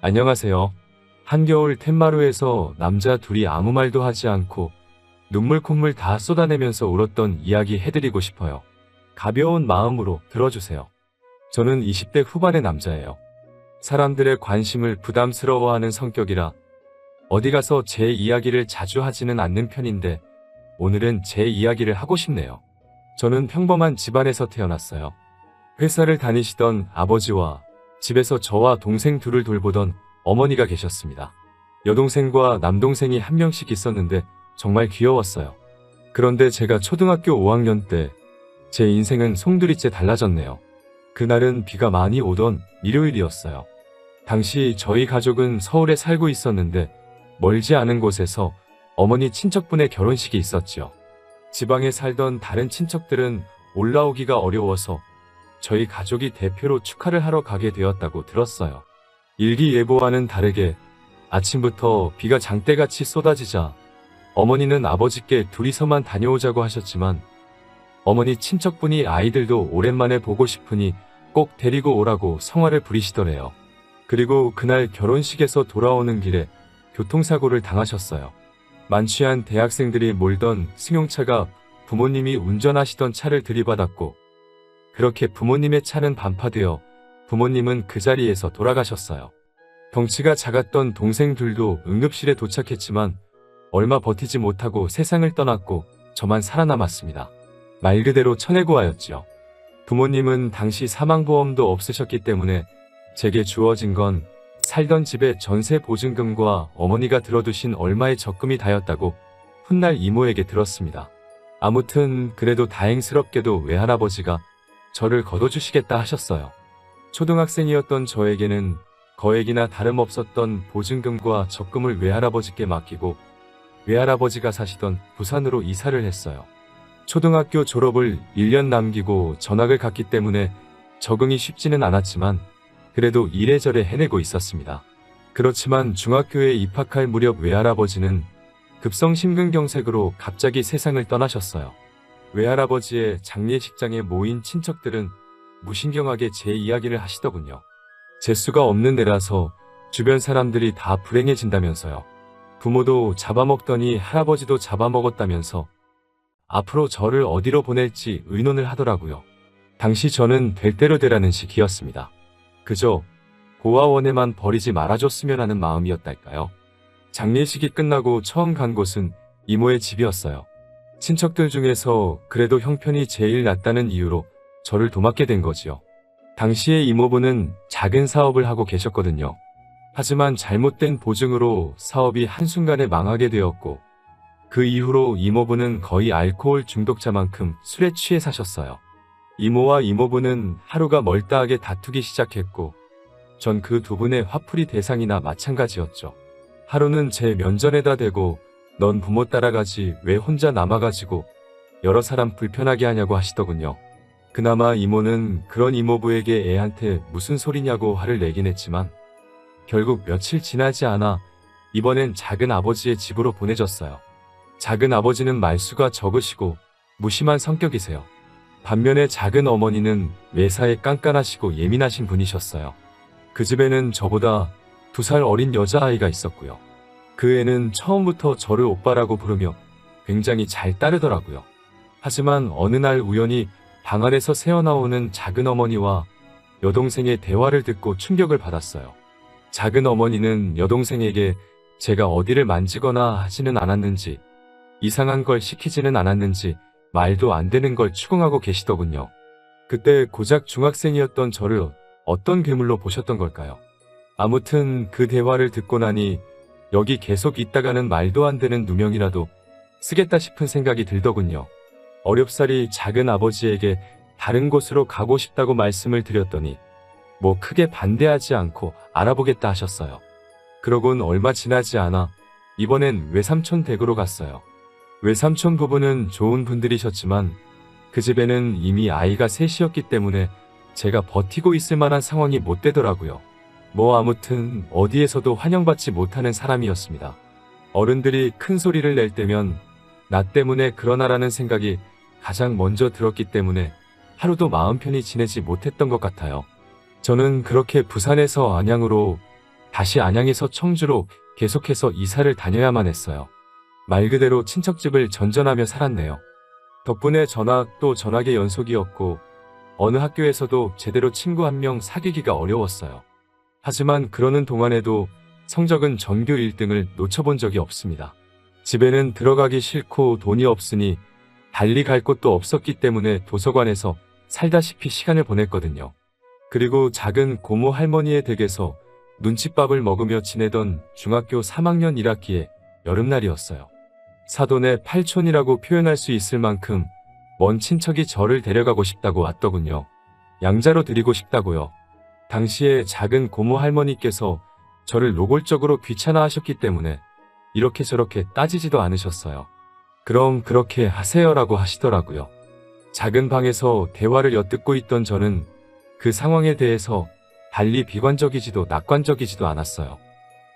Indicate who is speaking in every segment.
Speaker 1: 안녕하세요. 한겨울 텐마루에서 남자 둘이 아무 말도 하지 않고 눈물 콧물 다 쏟아내면서 울었던 이야기 해드리고 싶어요. 가벼운 마음으로 들어주세요. 저는 20대 후반의 남자예요. 사람들의 관심을 부담스러워하는 성격이라 어디 가서 제 이야기를 자주 하지는 않는 편인데 오늘은 제 이야기를 하고 싶네요. 저는 평범한 집안에서 태어났어요. 회사를 다니시던 아버지와 집에서 저와 동생 둘을 돌보던 어머니가 계셨습니다. 여동생과 남동생이 한 명씩 있었는데 정말 귀여웠어요. 그런데 제가 초등학교 5학년 때 제 인생은 송두리째 달라졌네요. 그날은 비가 많이 오던 일요일이었어요. 당시 저희 가족은 서울에 살고 있었는데 멀지 않은 곳에서 어머니 친척분의 결혼식이 있었지요. 지방에 살던 다른 친척들은 올라오기가 어려워서 저희 가족이 대표로 축하를 하러 가게 되었다고 들었어요. 일기예보와는 다르게 아침부터 비가 장대같이 쏟아지자 어머니는 아버지께 둘이서만 다녀오자고 하셨지만 어머니 친척분이 아이들도 오랜만에 보고 싶으니 꼭 데리고 오라고 성화를 부리시더래요. 그리고 그날 결혼식에서 돌아오는 길에 교통사고를 당하셨어요. 만취한 대학생들이 몰던 승용차가 부모님이 운전하시던 차를 들이받았고 그렇게 부모님의 차는 반파되어 부모님은 그 자리에서 돌아가셨어요. 덩치가 작았던 동생 둘도 응급실에 도착했지만 얼마 버티지 못하고 세상을 떠났고 저만 살아남았습니다. 말 그대로 천해고하였지요. 부모님은 당시 사망보험도 없으셨기 때문에 제게 주어진 건 살던 집의 전세 보증금과 어머니가 들어두신 얼마의 적금이 다였다고 훗날 이모에게 들었습니다. 아무튼 그래도 다행스럽게도 외할아버지가 저를 거둬주시겠다 하셨어요. 초등학생이었던 저에게는 거액이나 다름없었던 보증금과 적금을 외할아버지께 맡기고 외할아버지가 사시던 부산으로 이사를 했어요. 초등학교 졸업을 1년 남기고 전학을 갔기 때문에 적응이 쉽지는 않았지만 그래도 이래저래 해내고 있었습니다. 그렇지만 중학교에 입학할 무렵 외할아버지는 급성 심근경색으로 갑자기 세상을 떠나셨어요. 외할아버지의 장례식장에 모인 친척들은 무신경하게 제 이야기를 하시더군요. 재수가 없는 데라서 주변 사람들이 다 불행해진다면서요. 부모도 잡아먹더니 할아버지도 잡아먹었다면서 앞으로 저를 어디로 보낼지 의논을 하더라고요. 당시 저는 될 대로 되라는 식이었습니다. 그저 고아원에만 버리지 말아줬으면 하는 마음이었달까요. 장례식이 끝나고 처음 간 곳은 이모의 집이었어요. 친척들 중에서 그래도 형편이 제일 낫다는 이유로 저를 도맡게 된 거지요. 당시에 이모부는 작은 사업을 하고 계셨거든요. 하지만 잘못된 보증으로 사업이 한순간에 망하게 되었고 그 이후로 이모부는 거의 알코올 중독자만큼 술에 취해 사셨어요. 이모와 이모부는 하루가 멀다하게 다투기 시작했고 전 그 두 분의 화풀이 대상이나 마찬가지였죠. 하루는 제 면전에다 대고 넌 부모 따라가지 왜 혼자 남아가지고 여러 사람 불편하게 하냐고 하시더군요. 그나마 이모는 그런 이모부에게 애한테 무슨 소리냐고 화를 내긴 했지만 결국 며칠 지나지 않아 이번엔 작은 아버지의 집으로 보내졌어요. 작은 아버지는 말수가 적으시고 무심한 성격이세요. 반면에 작은 어머니는 매사에 깐깐하시고 예민하신 분이셨어요. 그 집에는 저보다 두 살 어린 여자아이가 있었고요. 그 애는 처음부터 저를 오빠라고 부르며 굉장히 잘 따르더라고요. 하지만 어느 날 우연히 방 안에서 새어나오는 작은 어머니와 여동생의 대화를 듣고 충격을 받았어요. 작은 어머니는 여동생에게 제가 어디를 만지거나 하지는 않았는지 이상한 걸 시키지는 않았는지 말도 안 되는 걸 추궁하고 계시더군요. 그때 고작 중학생이었던 저를 어떤 괴물로 보셨던 걸까요? 아무튼 그 대화를 듣고 나니 여기 계속 있다가는 말도 안 되는 누명이라도 쓰겠다 싶은 생각이 들더군요. 어렵사리 작은 아버지에게 다른 곳으로 가고 싶다고 말씀을 드렸더니 뭐 크게 반대하지 않고 알아보겠다 하셨어요. 그러곤 얼마 지나지 않아 이번엔 외삼촌 댁으로 갔어요. 외삼촌 부부는 좋은 분들이셨지만 그 집에는 이미 아이가 셋이었기 때문에 제가 버티고 있을 만한 상황이 못 되더라고요. 뭐 아무튼 어디에서도 환영받지 못하는 사람이었습니다. 어른들이 큰 소리를 낼 때면 나 때문에 그러나라는 생각이 가장 먼저 들었기 때문에 하루도 마음 편히 지내지 못했던 것 같아요. 저는 그렇게 부산에서 안양으로 다시 안양에서 청주로 계속해서 이사를 다녀야만 했어요. 말 그대로 친척집을 전전하며 살았네요. 덕분에 전학 또 전학의 연속이었고 어느 학교에서도 제대로 친구 한 명 사귀기가 어려웠어요. 하지만 그러는 동안에도 성적은 전교 1등을 놓쳐본 적이 없습니다. 집에는 들어가기 싫고 돈이 없으니 달리 갈 곳도 없었기 때문에 도서관에서 살다시피 시간을 보냈거든요. 그리고 작은 고모 할머니의 댁에서 눈칫밥을 먹으며 지내던 중학교 3학년 1학기에 여름날이었어요. 사돈의 팔촌이라고 표현할 수 있을 만큼 먼 친척이 저를 데려가고 싶다고 왔더군요. 양자로 드리고 싶다고요. 당시에 작은 고모 할머니께서 저를 노골적으로 귀찮아하셨기 때문에 이렇게 저렇게 따지지도 않으셨어요. 그럼 그렇게 하세요라고 하시더라고요. 작은 방에서 대화를 엿듣고 있던 저는 그 상황에 대해서 달리 비관적이지도 낙관적이지도 않았어요.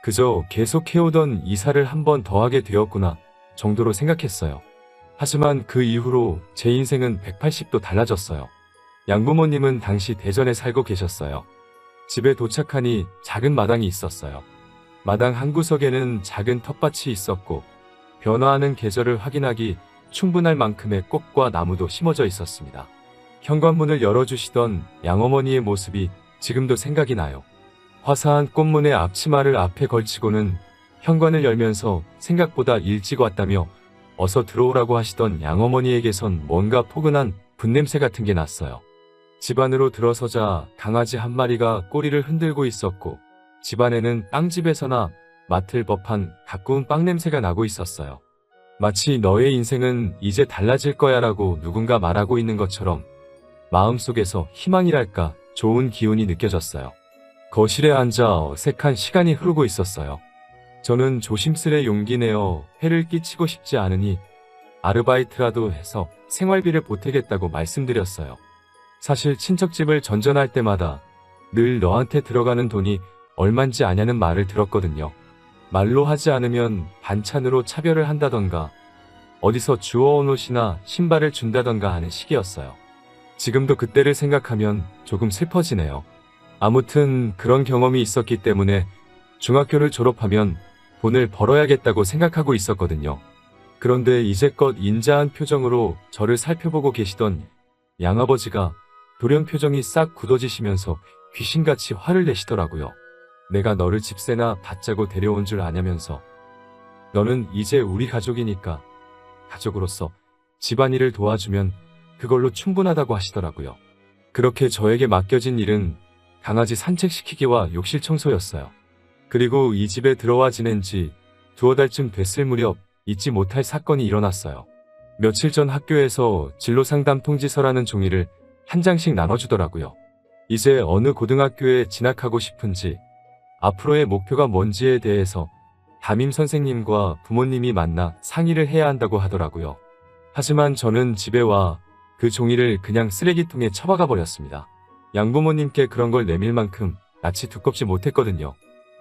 Speaker 1: 그저 계속 해오던 이사를 한 번 더 하게 되었구나 정도로 생각했어요. 하지만 그 이후로 제 인생은 180도 달라졌어요. 양부모님은 당시 대전에 살고 계셨어요. 집에 도착하니 작은 마당이 있었어요. 마당 한 구석에는 작은 텃밭이 있었고 변화하는 계절을 확인하기 충분할 만큼의 꽃과 나무도 심어져 있었습니다. 현관문을 열어주시던 양어머니의 모습이 지금도 생각이 나요. 화사한 꽃문의 앞치마를 앞에 걸치고는 현관을 열면서 생각보다 일찍 왔다며 어서 들어오라고 하시던 양어머니에게선 뭔가 포근한 분냄새 같은 게 났어요. 집 안으로 들어서자 강아지 한 마리가 꼬리를 흔들고 있었고 집안에는 빵집에서나 맡을 법한 가꾸운 빵 냄새가 나고 있었어요. 마치 너의 인생은 이제 달라질 거야 라고 누군가 말하고 있는 것처럼 마음속에서 희망이랄까 좋은 기운이 느껴졌어요. 거실에 앉아 어색한 시간이 흐르고 있었어요. 저는 조심스레 용기 내어 해를 끼치고 싶지 않으니 아르바이트라도 해서 생활비를 보태겠다고 말씀드렸어요. 사실 친척집을 전전할 때마다 늘 너한테 들어가는 돈이 얼만지 아냐는 말을 들었거든요. 말로 하지 않으면 반찬으로 차별을 한다던가 어디서 주워온 옷이나 신발을 준다던가 하는 시기였어요. 지금도 그때를 생각하면 조금 슬퍼지네요. 아무튼 그런 경험이 있었기 때문에 중학교를 졸업하면 돈을 벌어야겠다고 생각하고 있었거든요. 그런데 이제껏 인자한 표정으로 저를 살펴보고 계시던 양아버지가 돌연 표정이 싹 굳어지시면서 귀신같이 화를 내시더라고요. 내가 너를 집세나 받자고 데려온 줄 아냐면서 너는 이제 우리 가족이니까 가족으로서 집안일을 도와주면 그걸로 충분하다고 하시더라고요. 그렇게 저에게 맡겨진 일은 강아지 산책시키기와 욕실 청소였어요. 그리고 이 집에 들어와 지낸 지 두어 달쯤 됐을 무렵 잊지 못할 사건이 일어났어요. 며칠 전 학교에서 진로 상담 통지서라는 종이를 한 장씩 나눠주더라고요. 이제 어느 고등학교에 진학하고 싶은지 앞으로의 목표가 뭔지에 대해서 담임 선생님과 부모님이 만나 상의를 해야 한다고 하더라고요. 하지만 저는 집에 와 그 종이를 그냥 쓰레기통에 처박아 버렸습니다. 양부모님께 그런 걸 내밀 만큼 낯이 두껍지 못했거든요.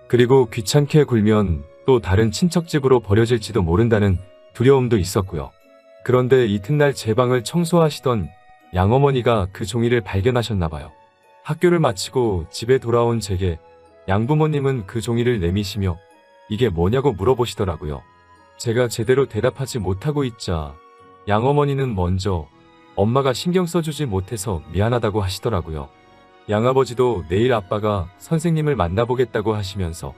Speaker 1: 그리고 귀찮게 굴면 또 다른 친척집으로 버려질지도 모른다는 두려움도 있었고요. 그런데 이튿날 제 방을 청소하시던 양어머니가 그 종이를 발견하셨나 봐요. 학교를 마치고 집에 돌아온 제게 양부모님은 그 종이를 내미시며 이게 뭐냐고 물어보시더라고요. 제가 제대로 대답하지 못하고 있자 양어머니는 먼저 엄마가 신경 써주지 못해서 미안하다고 하시더라고요. 양아버지도 내일 아빠가 선생님을 만나보겠다고 하시면서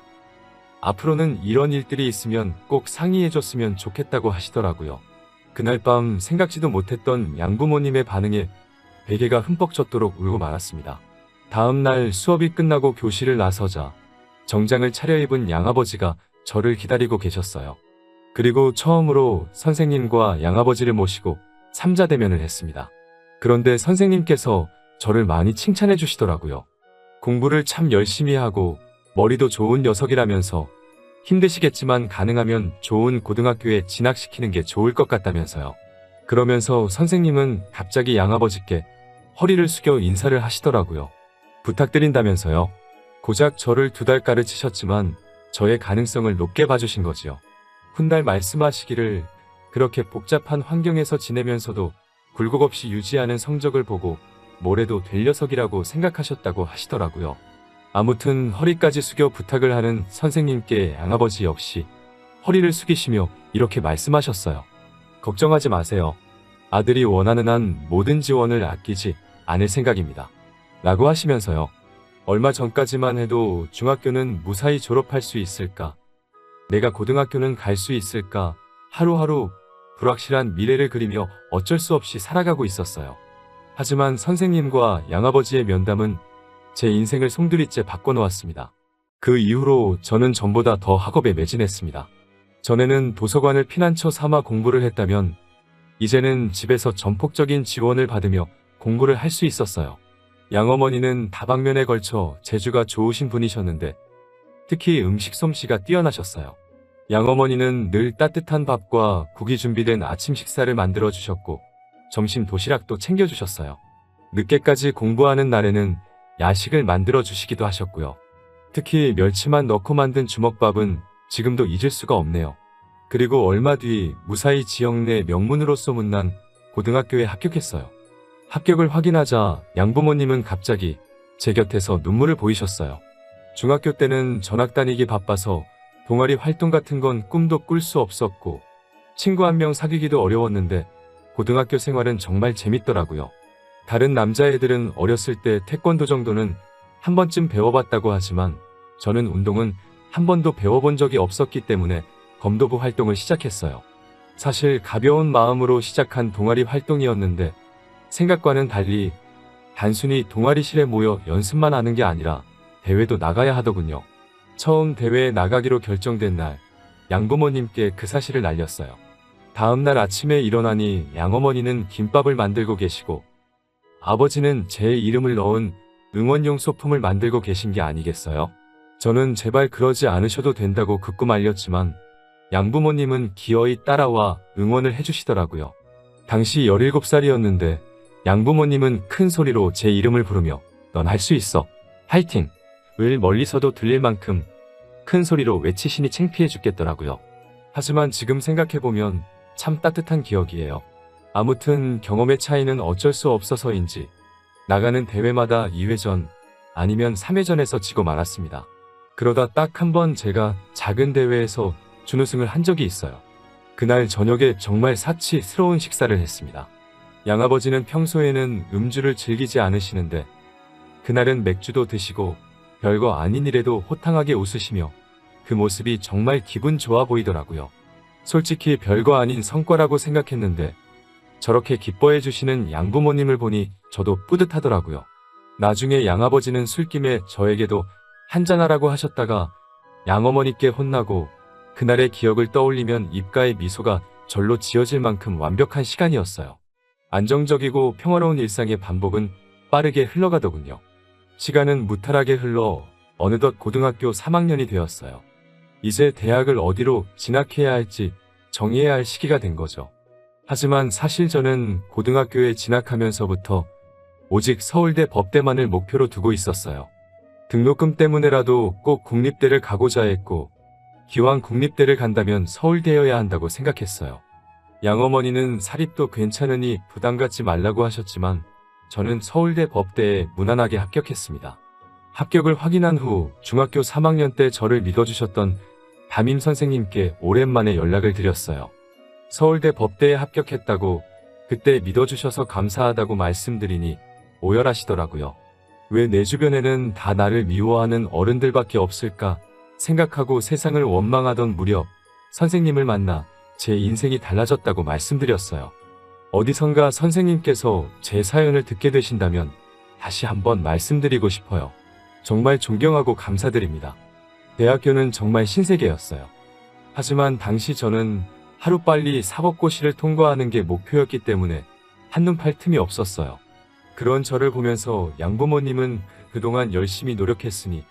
Speaker 1: 앞으로는 이런 일들이 있으면 꼭 상의해줬으면 좋겠다고 하시더라고요. 그날 밤 생각지도 못했던 양부모님의 반응에 베개가 흠뻑 젖도록 울고 말았습니다. 다음 날 수업이 끝나고 교실을 나서자 정장을 차려입은 양아버지가 저를 기다리고 계셨어요. 그리고 처음으로 선생님과 양아버지를 모시고 삼자대면을 했습니다. 그런데 선생님께서 저를 많이 칭찬해 주시더라고요. 공부를 참 열심히 하고 머리도 좋은 녀석이라면서 힘드시겠지만 가능하면 좋은 고등학교에 진학시키는 게 좋을 것 같다면서요. 그러면서 선생님은 갑자기 양아버지께 허리를 숙여 인사를 하시더라고요. 부탁드린다면서요. 고작 저를 두 달 가르치셨지만 저의 가능성을 높게 봐주신 거지요. 훗날 말씀하시기를 그렇게 복잡한 환경에서 지내면서도 굴곡 없이 유지하는 성적을 보고 뭐래도 될 녀석이라고 생각하셨다고 하시더라고요. 아무튼 허리까지 숙여 부탁을 하는 선생님께 양아버지 역시 허리를 숙이시며 이렇게 말씀하셨어요. 걱정하지 마세요. 아들이 원하는 한 모든 지원을 아끼지 않을 생각입니다. 라고 하시면서요. 얼마 전까지만 해도 중학교는 무사히 졸업할 수 있을까? 내가 고등학교는 갈 수 있을까? 하루하루 불확실한 미래를 그리며 어쩔 수 없이 살아가고 있었어요. 하지만 선생님과 양아버지의 면담은 제 인생을 송두리째 바꿔놓았습니다. 그 이후로 저는 전보다 더 학업에 매진했습니다. 전에는 도서관을 피난처 삼아 공부를 했다면 이제는 집에서 전폭적인 지원을 받으며 공부를 할 수 있었어요. 양어머니는 다방면에 걸쳐 재주가 좋으신 분이셨는데 특히 음식 솜씨가 뛰어나셨어요. 양어머니는 늘 따뜻한 밥과 국이 준비된 아침 식사를 만들어 주셨고 점심 도시락도 챙겨 주셨어요. 늦게까지 공부하는 날에는 야식을 만들어 주시기도 하셨고요. 특히 멸치만 넣고 만든 주먹밥은 지금도 잊을 수가 없네요. 그리고 얼마 뒤 무사히 지역 내 명문으로 소문난 고등학교에 합격했어요. 합격을 확인하자 양부모님은 갑자기 제 곁에서 눈물을 보이셨어요. 중학교 때는 전학 다니기 바빠서 동아리 활동 같은 건 꿈도 꿀 수 없었고 친구 한 명 사귀기도 어려웠는데 고등학교 생활은 정말 재밌더라고요. 다른 남자애들은 어렸을 때 태권도 정도는 한 번쯤 배워봤다고 하지만 저는 운동은 한 번도 배워본 적이 없었기 때문에 검도부 활동을 시작했어요. 사실 가벼운 마음으로 시작한 동아리 활동이었는데 생각과는 달리 단순히 동아리실에 모여 연습만 하는 게 아니라 대회도 나가야 하더군요. 처음 대회에 나가기로 결정된 날 양부모님께 그 사실을 알렸어요. 다음 날 아침에 일어나니 양어머니는 김밥을 만들고 계시고 아버지는 제 이름을 넣은 응원용 소품을 만들고 계신 게 아니겠어요? 저는 제발 그러지 않으셔도 된다고 극구 말렸지만 양부모님은 기어이 따라와 응원을 해주시더라고요. 당시 17살이었는데 양부모님은 큰 소리로 제 이름을 부르며 넌 할 수 있어. 화이팅! 을 멀리서도 들릴 만큼 큰 소리로 외치시니 창피해 죽겠더라고요. 하지만 지금 생각해보면 참 따뜻한 기억이에요. 아무튼 경험의 차이는 어쩔 수 없어서인지 나가는 대회마다 2회전 아니면 3회전에서 지고 말았습니다. 그러다 딱 한 번 제가 작은 대회에서 준우승을 한 적이 있어요. 그날 저녁에 정말 사치스러운 식사를 했습니다. 양아버지는 평소에는 음주를 즐기지 않으시는데 그날은 맥주도 드시고 별거 아닌 일에도 호탕하게 웃으시며 그 모습이 정말 기분 좋아 보이더라고요. 솔직히 별거 아닌 성과라고 생각했는데 저렇게 기뻐해 주시는 양부모님을 보니 저도 뿌듯하더라고요. 나중에 양아버지는 술김에 저에게도 한잔하라고 하셨다가 양어머니께 혼나고 그날의 기억을 떠올리면 입가에 미소가 절로 지어질 만큼 완벽한 시간이었어요. 안정적이고 평화로운 일상의 반복은 빠르게 흘러가더군요. 시간은 무탈하게 흘러 어느덧 고등학교 3학년이 되었어요. 이제 대학을 어디로 진학해야 할지 정해야 할 시기가 된 거죠. 하지만 사실 저는 고등학교에 진학하면서부터 오직 서울대 법대만을 목표로 두고 있었어요. 등록금 때문에라도 꼭 국립대를 가고자 했고 기왕 국립대를 간다면 서울대여야 한다고 생각했어요. 양어머니는 사립도 괜찮으니 부담 갖지 말라고 하셨지만 저는 서울대 법대에 무난하게 합격했습니다. 합격을 확인한 후 중학교 3학년 때 저를 믿어주셨던 담임 선생님께 오랜만에 연락을 드렸어요. 서울대 법대에 합격했다고 그때 믿어주셔서 감사하다고 말씀드리니 오열하시더라고요. 왜 내 주변에는 다 나를 미워하는 어른들밖에 없을까 생각하고 세상을 원망하던 무렵 선생님을 만나 제 인생이 달라졌다고 말씀드렸어요. 어디선가 선생님께서 제 사연을 듣게 되신다면 다시 한번 말씀드리고 싶어요. 정말 존경하고 감사드립니다. 대학교는 정말 신세계였어요. 하지만 당시 저는 하루빨리 사법고시를 통과하는 게 목표였기 때문에 한눈 팔 틈이 없었어요. 그런 저를 보면서 양부모님은 그동안 열심히 노력했으니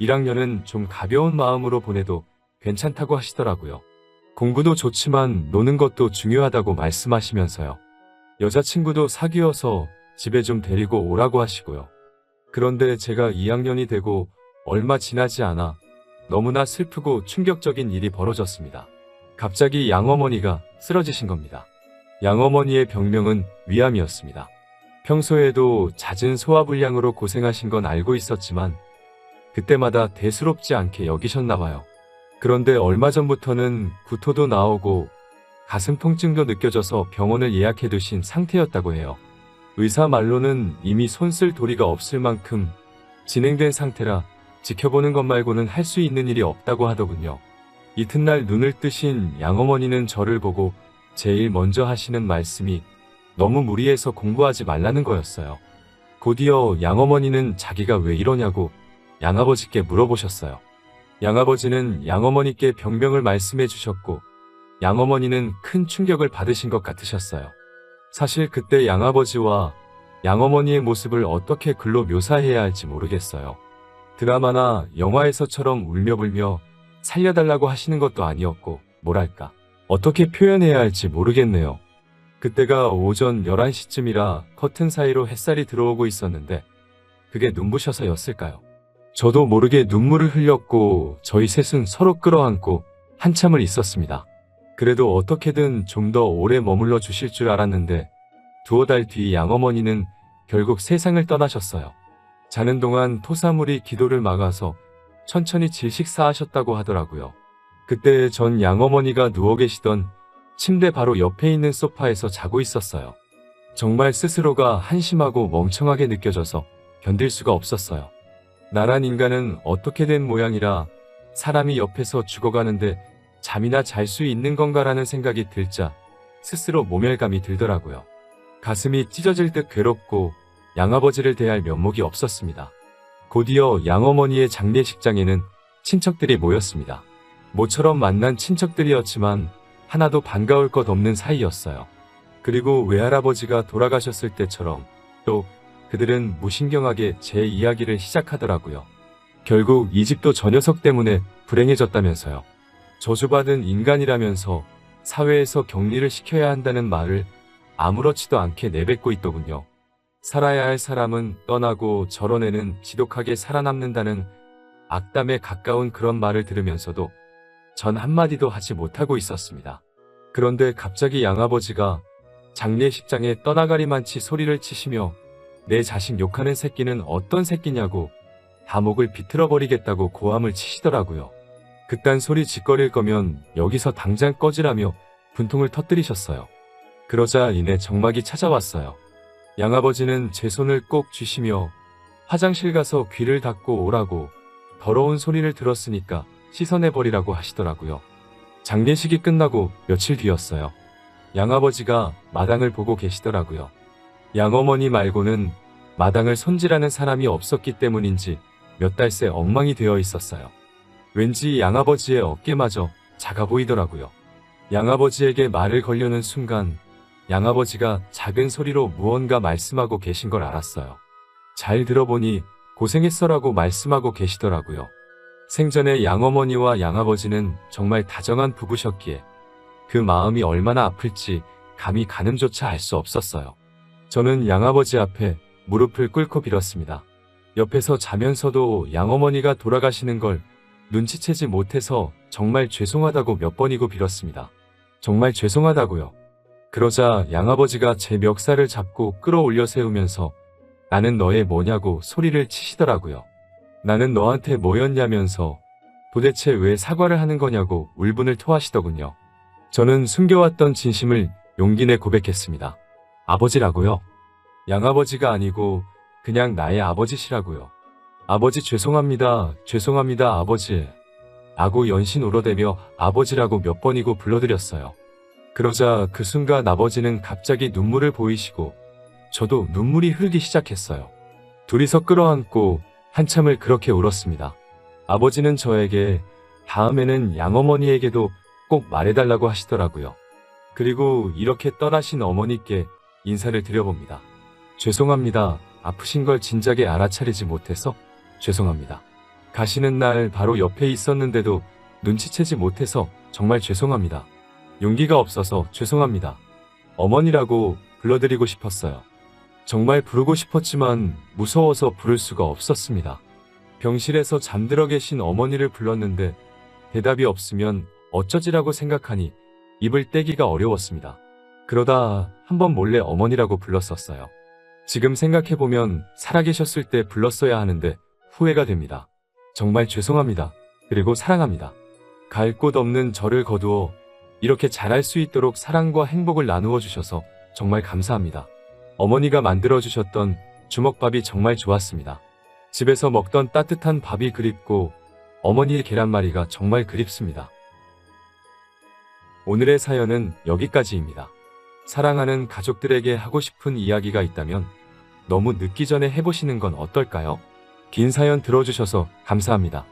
Speaker 1: 1학년은 좀 가벼운 마음으로 보내도 괜찮다고 하시더라고요. 공부도 좋지만 노는 것도 중요하다고 말씀하시면서요. 여자친구도 사귀어서 집에 좀 데리고 오라고 하시고요. 그런데 제가 2학년이 되고 얼마 지나지 않아 너무나 슬프고 충격적인 일이 벌어졌습니다. 갑자기 양어머니가 쓰러지신 겁니다. 양어머니의 병명은 위암이었습니다. 평소에도 잦은 소화불량으로 고생하신 건 알고 있었지만 그때마다 대수롭지 않게 여기셨나 봐요. 그런데 얼마 전부터는 구토도 나오고 가슴 통증도 느껴져서 병원을 예약해 두신 상태였다고 해요. 의사 말로는 이미 손쓸 도리가 없을 만큼 진행된 상태라 지켜보는 것 말고는 할 수 있는 일이 없다고 하더군요. 이튿날 눈을 뜨신 양어머니는 저를 보고 제일 먼저 하시는 말씀이 너무 무리해서 공부하지 말라는 거였어요. 곧이어 양어머니는 자기가 왜 이러냐고 양아버지께 물어보셨어요. 양아버지는 양어머니께 병명을 말씀해 주셨고 양어머니는 큰 충격을 받으신 것 같으셨어요. 사실 그때 양아버지와 양어머니의 모습을 어떻게 글로 묘사해야 할지 모르겠어요. 드라마나 영화에서처럼 울며불며 살려달라고 하시는 것도 아니었고, 뭐랄까, 어떻게 표현해야 할지 모르겠네요. 그때가 오전 11시쯤이라 커튼 사이로 햇살이 들어오고 있었는데, 그게 눈부셔서였을까요? 저도 모르게 눈물을 흘렸고, 저희 셋은 서로 끌어안고 한참을 있었습니다. 그래도 어떻게든 좀 더 오래 머물러 주실 줄 알았는데, 두어 달 뒤 양어머니는 결국 세상을 떠나셨어요. 자는 동안 토사물이 기도를 막아서 천천히 질식사하셨다고 하더라고요. 그때 전 양어머니가 누워 계시던 침대 바로 옆에 있는 소파에서 자고 있었어요. 정말 스스로가 한심하고 멍청하게 느껴져서 견딜 수가 없었어요. 나란 인간은 어떻게 된 모양이라 사람이 옆에서 죽어가는데 잠이나 잘 수 있는 건가라는 생각이 들자 스스로 모멸감이 들더라고요. 가슴이 찢어질 듯 괴롭고 양아버지를 대할 면목이 없었습니다. 곧이어 양어머니의 장례식장에는 친척들이 모였습니다. 모처럼 만난 친척들이었지만 하나도 반가울 것 없는 사이였어요. 그리고 외할아버지가 돌아가셨을 때처럼 또 그들은 무신경하게 제 이야기를 시작하더라고요. 결국 이 집도 저 녀석 때문에 불행해졌다면서요. 저주받은 인간이라면서 사회에서 격리를 시켜야 한다는 말을 아무렇지도 않게 내뱉고 있더군요. 살아야 할 사람은 떠나고 저런 애는 지독하게 살아남는다는 악담에 가까운 그런 말을 들으면서도 전 한마디도 하지 못하고 있었습니다. 그런데 갑자기 양아버지가 장례식장에 떠나가리만치 소리를 치시며 내 자식 욕하는 새끼는 어떤 새끼냐고 다목을 비틀어 버리겠다고 고함을 치시더라고요. 그딴 소리 짓거릴 거면 여기서 당장 꺼지라며 분통을 터뜨리셨어요. 그러자 이내 정막이 찾아왔어요. 양아버지는 제 손을 꼭 쥐시며 화장실 가서 귀를 닫고 오라고 더러운 소리를 들었으니까 씻어내버리라고 하시더라고요. 장례식이 끝나고 며칠 뒤였어요. 양아버지가 마당을 보고 계시더라고요. 양어머니 말고는 마당을 손질하는 사람이 없었기 때문인지 몇 달새 엉망이 되어 있었어요. 왠지 양아버지의 어깨마저 작아 보이더라고요. 양아버지에게 말을 걸려는 순간 양아버지가 작은 소리로 무언가 말씀하고 계신 걸 알았어요. 잘 들어보니 고생했어라고 말씀하고 계시더라고요. 생전에 양어머니와 양아버지는 정말 다정한 부부셨기에 그 마음이 얼마나 아플지 감히 가늠조차 알 수 없었어요. 저는 양아버지 앞에 무릎을 꿇고 빌었습니다. 옆에서 자면서도 양어머니가 돌아가시는 걸 눈치채지 못해서 정말 죄송하다고 몇 번이고 빌었습니다. 정말 죄송하다고요. 그러자 양아버지가 제 멱살을 잡고 끌어올려 세우면서 나는 너의 뭐냐고 소리를 치시더라고요. 나는 너한테 뭐였냐면서 도대체 왜 사과를 하는 거냐고 울분을 토하시더군요. 저는 숨겨왔던 진심을 용기 내 고백했습니다. 아버지라고요? 양아버지가 아니고 그냥 나의 아버지시라고요. 아버지 죄송합니다. 죄송합니다. 아버지. 라고 연신 울어대며 아버지라고 몇 번이고 불러드렸어요. 그러자 그 순간 아버지는 갑자기 눈물을 보이시고 저도 눈물이 흐르기 시작했어요. 둘이서 끌어안고 한참을 그렇게 울었습니다. 아버지는 저에게 다음에는 양어머니에게도 꼭 말해달라고 하시더라고요. 그리고 이렇게 떠나신 어머니께 인사를 드려봅니다. 죄송합니다. 아프신 걸 진작에 알아차리지 못해서 죄송합니다. 가시는 날 바로 옆에 있었는데도 눈치채지 못해서 정말 죄송합니다. 용기가 없어서 죄송합니다. 어머니라고 불러드리고 싶었어요. 정말 부르고 싶었지만 무서워서 부를 수가 없었습니다. 병실에서 잠들어 계신 어머니를 불렀는데 대답이 없으면 어쩌지라고 생각하니 입을 떼기가 어려웠습니다. 그러다 한번 몰래 어머니라고 불렀었어요. 지금 생각해보면 살아계셨을 때 불렀어야 하는데 후회가 됩니다. 정말 죄송합니다. 그리고 사랑합니다. 갈 곳 없는 저를 거두어 이렇게 잘할 수 있도록 사랑과 행복을 나누어 주셔서 정말 감사합니다. 어머니가 만들어 주셨던 주먹밥이 정말 좋았습니다. 집에서 먹던 따뜻한 밥이 그립고 어머니의 계란말이가 정말 그립습니다. 오늘의 사연은 여기까지입니다. 사랑하는 가족들에게 하고 싶은 이야기가 있다면 너무 늦기 전에 해보시는 건 어떨까요? 긴 사연 들어주셔서 감사합니다.